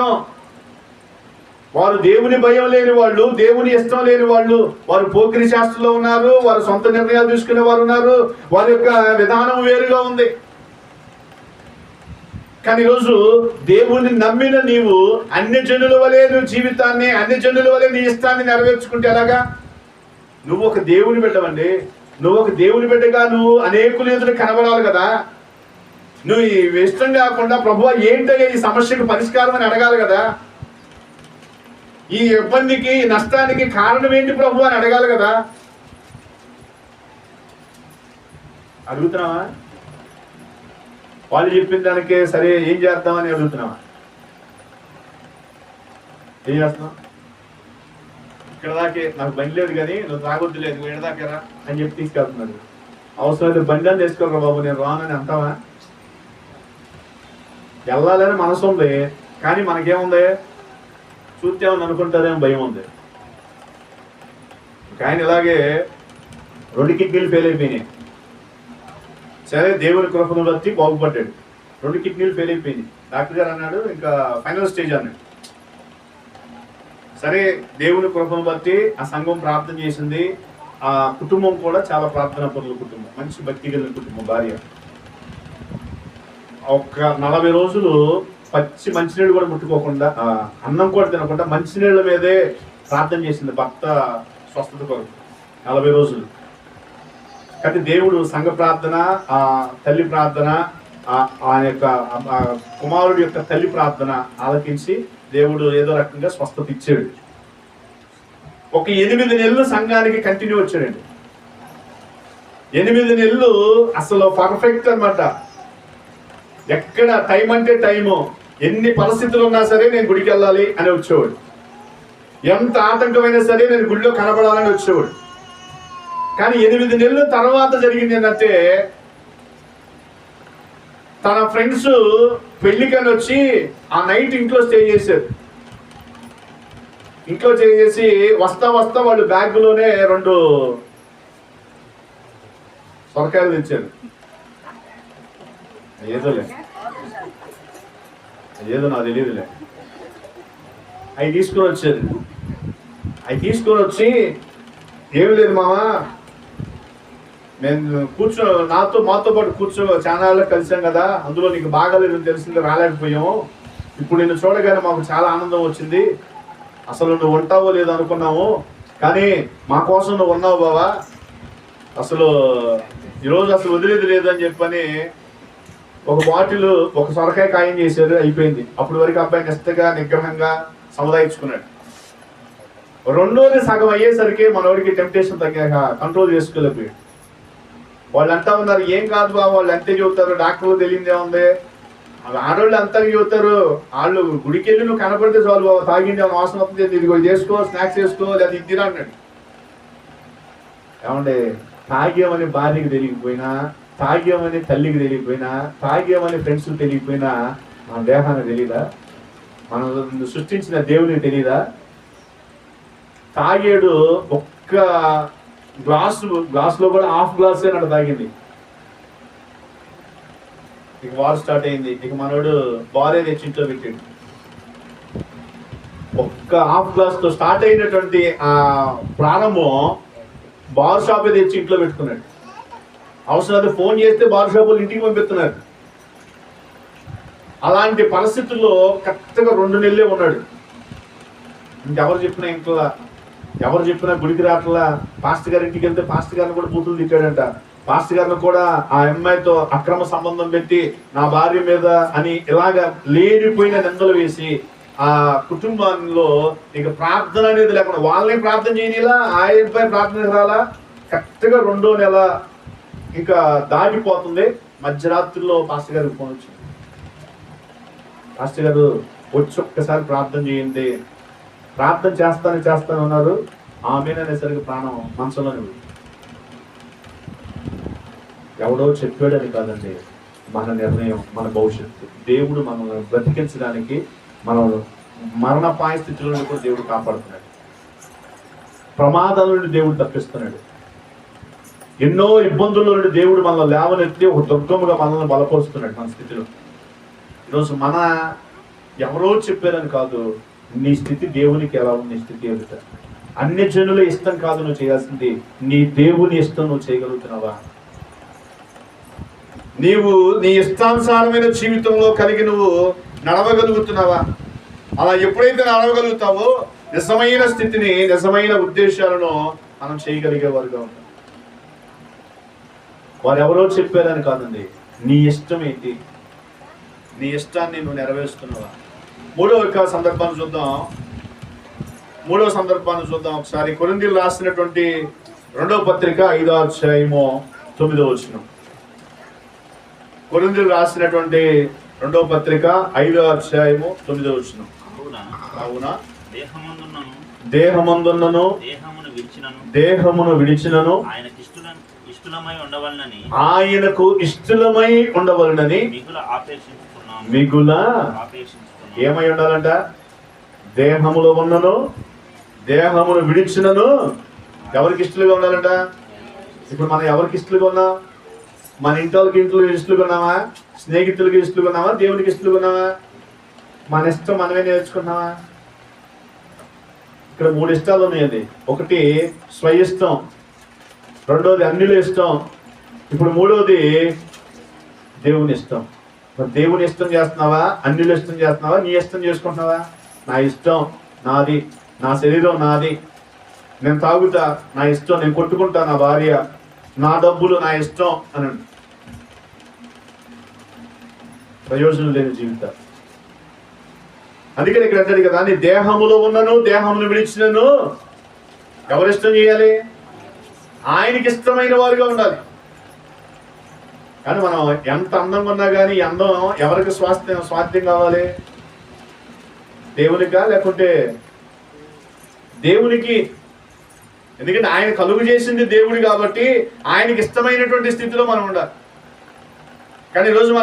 ఇష్టం. వారు దేవుని భయం లేని వాళ్ళు దేవుని ఇష్టం లేని వాళ్ళు. వారు పోకిరి శాస్త్రంలో ఉన్నారు వారు సొంత నిర్ణయాలు తీసుకునే వారు ఉన్నారు. వారి యొక్క విధానం వేరుగా ఉంది. కానీ ఈరోజు దేవుణ్ణి నమ్మిన నీవు అన్ని జనుల వలె నువ్వు జీవితాన్ని అన్ని జనుల వలె నీ ఇష్టాన్ని నెరవేర్చుకుంటే ఎలాగా? నువ్వు ఒక దేవుని బిడ్డవండి. నువ్వు ఒక దేవుని బిడ్డగా నువ్వు అనేకులు ఎదురు కనబడాలి కదా. నువ్వు ఈ ఇష్టం కాకుండా ప్రభు ఏంటయ్యా ఈ సమస్యకు పరిష్కారం అని అడగాలి కదా? ఈ ఇబ్బందికి నష్టానికి కారణం ఏంటి ప్రభు అని అడగాలి కదా? అడుగుతున్నావా? వాళ్ళు చెప్పిన దానికే సరే ఏం చేద్దామని అడుగుతున్నావా? ఏం చేస్తున్నావు? ఇక్కడ దాకే నాకు బండి లేదు కానీ నువ్వు తాగొద్దు లేదు ఇక్కడ దాకా అని చెప్పి తీసుకెళ్తున్నాడు. అవసరం లేదు బండి అని తెచ్చుకోరా బాబు నేను రానని అంటావా? వెళ్ళాలని మనసు ఉంది కానీ మనకేముంది? చూద్దామని అనుకుంటారేమో భయం ఉంది. కానీ ఆయన ఇలాగే రెండు కిడ్నీలు ఫెయిల్ అయిపోయినాయి. సరే దేవుని కృపను బట్టి బాగుపడ్డాడు. రెండు కిడ్నీలు ఫెయిల్ అయిపోయినాయి. డాక్టర్ గారు అన్నాడు ఇంకా ఫైనల్ స్టేజ్ అన్నాడు. సరే దేవుని కృపను బట్టి ఆ సంఘం ప్రార్థన చేసింది. ఆ కుటుంబం కూడా చాలా ప్రార్థన పనుల కుటుంబం. మంచి భక్తి కలిగిన కుటుంబం భార్య. ఒక నలభై రోజులు పచ్చి మంచినీళ్ళు కూడా ముట్టుకోకుండా అన్నం కూడా తినకుండా మంచినీళ్ళ మీదే ప్రార్థన చేసింది భర్త స్వస్థత కొరకు. నలభై రోజులు. కానీ దేవుడు సంఘ ప్రార్థన ఆ తల్లి ప్రార్థన ఆ- యొక్క కుమారుడు కుమారుడి యొక్క తల్లి ప్రార్థన ఆలకించి దేవుడు ఏదో రకంగా స్వస్థత ఇచ్చాడు ఒక ఎనిమిది నెలలు సంఘానికి కంటిన్యూ వచ్చాడండి. ఎనిమిది నెలలు అసలు పర్ఫెక్ట్ అనమాట ఎక్కడ టైం అంటే టైము ఎన్ని పరిస్థితులు ఉన్నా సరే నేను గుడికి వెళ్ళాలి అని వచ్చేవాడు. ఎంత ఆటంకమైనా సరే నేను గుడిలో కనబడాలని వచ్చేవాడు. కానీ ఎనిమిది నెలల తర్వాత జరిగింది ఏంటంటే తన ఫ్రెండ్స్ పెళ్ళికని వచ్చి ఆ నైట్ ఇంట్లో స్టే చేశారు. ఇంట్లో స్టే చేసి వస్తా వస్తా వాళ్ళు బ్యాగ్లోనే రెండు సొరకాయలు తెచ్చారు. ఏదోలే. ఏదో నాకు తెలియదులే అవి తీసుకొని వచ్చారు అవి తీసుకొని వచ్చి ఏమి లేదు మామా. నేను కూర్చో నాతో మాతో పాటు కూర్చో ఛానల్లో కలిసాం కదా. అందులో నీకు బాగాలేదు తెలిసింది రాలేకపోయాము ఇప్పుడు నిన్ను చూడగానే మాకు చాలా ఆనందం వచ్చింది. అసలు నువ్వు ఉంటావో లేదో అనుకున్నాము. కానీ మా కోసం నువ్వు ఉన్నావు బావా. అసలు ఈరోజు అసలు వదిలేదు లేదు అని చెప్పని ఒక బాటిల్ ఒక సొరకాయ ఖాయం చేశారు అయిపోయింది. అప్పుడు వరకు అబ్బాయి నిష్టగా నిగ్రహంగా సముదాయించుకున్నాడు. రెండోది సగం అయ్యేసరికి మనోడికి టెంప్టేషన్ తగ్గాక కంట్రోల్ చేసుకోలేకపోయాడు. వాళ్ళు అంతా ఉన్నారు ఏం కాదు బా వాళ్ళు అంతే చెబుతారు డాక్టర్లు తెలియదే ఉంది. ఆడవాళ్ళు అంతా చెబుతారు వాళ్ళు గుడికి వెళ్ళి నువ్వు కనపడితే చాలు బాబు తాగింది ఏమైనా వాసన వస్తుంది? ఇదిగో ఇది చేసుకో స్నాక్స్ చేసుకో లేదా ఇది అన్నాడు. ఏమంటే తాగామని భార్యకి తెలియకపోయినా తాగామని తల్లికి తెలియకపోయినా తాగామని ఫ్రెండ్స్ తెలియకపోయినా మన దేహానికి తెలియదా మనం సృష్టించిన దేవునికి తెలియదా తాగాడు ఒక్క గ్లాస్ గ్లాస్లో కూడా హాఫ్ గ్లాస్ నాడు తాగింది. ఇక వార్ స్టార్ట్ అయింది. ఇక మనోడు బారే తెచ్చి ఇంట్లో పెట్టాడు. ఒక్క హాఫ్ గ్లాస్తో స్టార్ట్ అయినటువంటి ఆ ప్రారంభం బార్ షాప్ తెచ్చి ఇంట్లో పెట్టుకున్నాడు. అవసరం ఫోన్ చేస్తే బార్ ఇంటికి పంపిస్తున్నారు. అలాంటి పరిస్థితుల్లో కరెక్ట్గా రెండు నెలలే ఉన్నాడు. ఇంకెవరు చెప్పినా ఇంట్లో ఎవరు చెప్పినా గుడికి రాట్లా పాస్టర్ గారి ఇంటికి వెళ్తే పాస్టర్ గారిని కూడా బూతులు తిట్టాడంట. పాస్టర్ గారిని కూడా ఆ అమ్మాయితో అక్రమ సంబంధం పెట్టి నా భార్య మీద అని ఇలాగా లేనిపోయిన నిందలు వేసి ఆ కుటుంబంలో ఇక ప్రార్థన అనేది లేకుండా వాళ్ళని ప్రార్థన చేయనిలా ఆయనపై ప్రార్థన రాలా? కరెక్ట్గా రెండో నెల ఇంకా దాటిపోతుంది మధ్యరాత్రిలో పాస్టర్ గారికి ఫోన్ వచ్చింది. పాస్టర్ గారు వచ్చి ఒక్కసారి ప్రార్థన చేయండి. ప్రార్థన చేస్తాను చేస్తాను ఉన్నారు. ఆమెననేసరికి ప్రాణం మనసులోనే ఉంది. ఎవడో చెప్పాడని కాదండి. మన నిర్ణయం మన భవిష్యత్తు. దేవుడు మనల్ని బ్రతికించడానికి మనం మరణపాయ స్థితిలో కూడా దేవుడు కాపాడుతున్నాడు. ప్రమాదాల నుండి దేవుడు తప్పిస్తున్నాడు. ఎన్నో ఇబ్బందుల్లో నుండి దేవుడు మనల్ని లేవనెత్తి ఒక దుర్గముగా మనల్ని బలపరుస్తున్నాడు మన స్థితిలో. ఈరోజు మన ఎవరో చెప్పారని కాదు నీ స్థితి దేవునికి ఎలా ఉంది నీ స్థితి ఎదుట అన్ని జనుల ఇష్టం కాదు నువ్వు చేయాల్సింది నీ దేవుని ఇష్టం నువ్వు చేయగలుగుతున్నావా? నీవు నీ ఇష్టానుసారమైన జీవితంలో కలిగి నువ్వు నడవగలుగుతున్నావా? అలా ఎప్పుడైతే నడవగలుగుతావో నిజమైన స్థితిని నిజమైన ఉద్దేశాలను మనం చేయగలిగేవారుగా ఉంటాం. వారు ఎవరో చెప్పారని కాదండి. నీ ఇష్టం ఏంటి? నీ ఇష్టాన్ని నువ్వు నెరవేరుస్తున్నావా? మూడో యొక్క సందర్భాన్ని చూద్దాం. మూడో సందర్భాన్ని చూద్దాం. ఒకసారి కొరిందీలు రాసినటువంటి రెండో పత్రిక ఐదో అధ్యాయము తొమ్మిదో వచనం. కొరిందీలు రాసినటువంటి రెండో పత్రిక ఐదో అధ్యాయము తొమ్మిదో వచనం. కావున కావున దేహమందున్నను. దేహమందున్నను. దేహమును విడిచినను. దేహమును విడిచినను. ఆయనకి ఇష్టలమై ఉండవలనని మిగుల ఏమై ఉండాలంట? దేహములో ఉన్నను దేహమును విడిచినను ఎవరికి ఇష్టలుగా ఉండాలంట? ఇప్పుడు మనం ఎవరికి ఇష్టలుగా ఉన్నాం? మన ఇంటి వాళ్ళకి ఇంట్లో ఇష్టలుగా ఉన్నామా? స్నేహితులకి ఇష్టలుగా ఉన్నామా? దేవునికి ఇష్టలుగా ఉన్నామా? మన ఇష్టం మనమే నేర్చుకున్నామా ఇక్కడ మూడు ఇష్టాలు ఉన్నాయండి. ఒకటి స్వయిష్టం. రెండోది అన్యుల ఇష్టం. ఇప్పుడు మూడోది దేవుని ఇష్టం. మరి దేవుని ఇష్టం చేస్తున్నావా? అన్యుల ఇష్టం చేస్తున్నావా? నీ ఇష్టం చేసుకుంటున్నావా? నా ఇష్టం నాది. నా శరీరం నాది. నేను తాగుతా నా ఇష్టం నేను కొట్టుకుంటా నా భార్య. నా డబ్బులు నా ఇష్టం అని ప్రయోజనం లేని జీవితం. అందుకని ఇక్కడ అంటాడు కదా నీ దేహములో ఉన్నను దేహమును విడిచినను. ఎవరిష్టం చేయాలి? ఆయనకి ఇష్టమైన వారుగా ఉండాలి. కానీ మనం ఎంత అందంగా ఉన్నా కానీ అందం ఎవరికి స్వాస్థ్యం స్వాస్థ్యం కావాలి? దేవునికా లేకుంటే దేవునికి? ఎందుకంటే ఆయన కలుగు చేసింది దేవుడు కాబట్టి ఆయనకి ఇష్టమైనటువంటి స్థితిలో మనం ఉండాలి. కానీ ఈరోజు మనం